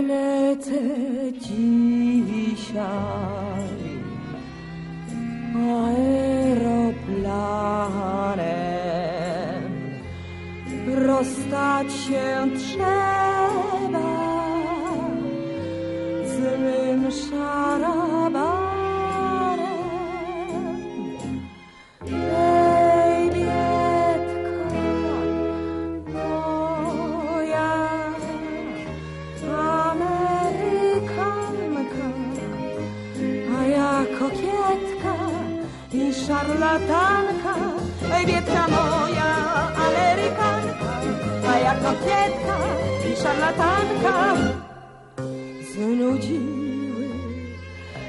lecę dzisiaj aeroplanem. Rozstać się trzeba z mym szarabanem. Szarlatanka. Ej, Bietka moja, Amerykanka, a ja kokietka i szarlatanka. Znudziły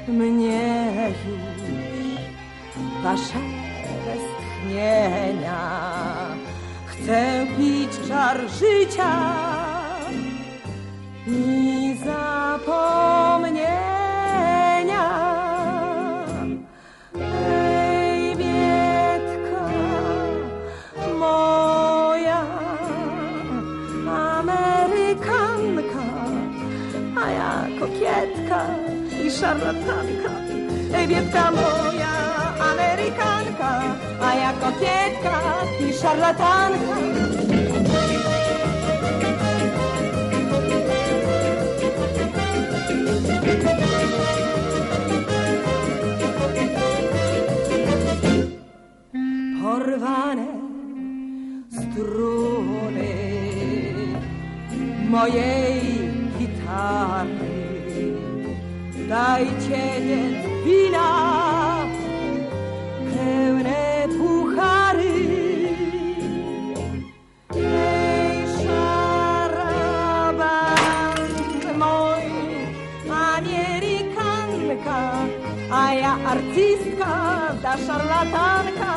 mnie już wasze westchnienia. Chcę pić żar życia a ja kokietka i szarlatanka. Ej, Bietka moja, Amerykanka, a ja kokietka i szarlatanka. porwane struny mojej Dajcie więc wina, pełne puchary. Ej, szaraban mój, Amerykanka, a ja artystka, ta szarlatanka.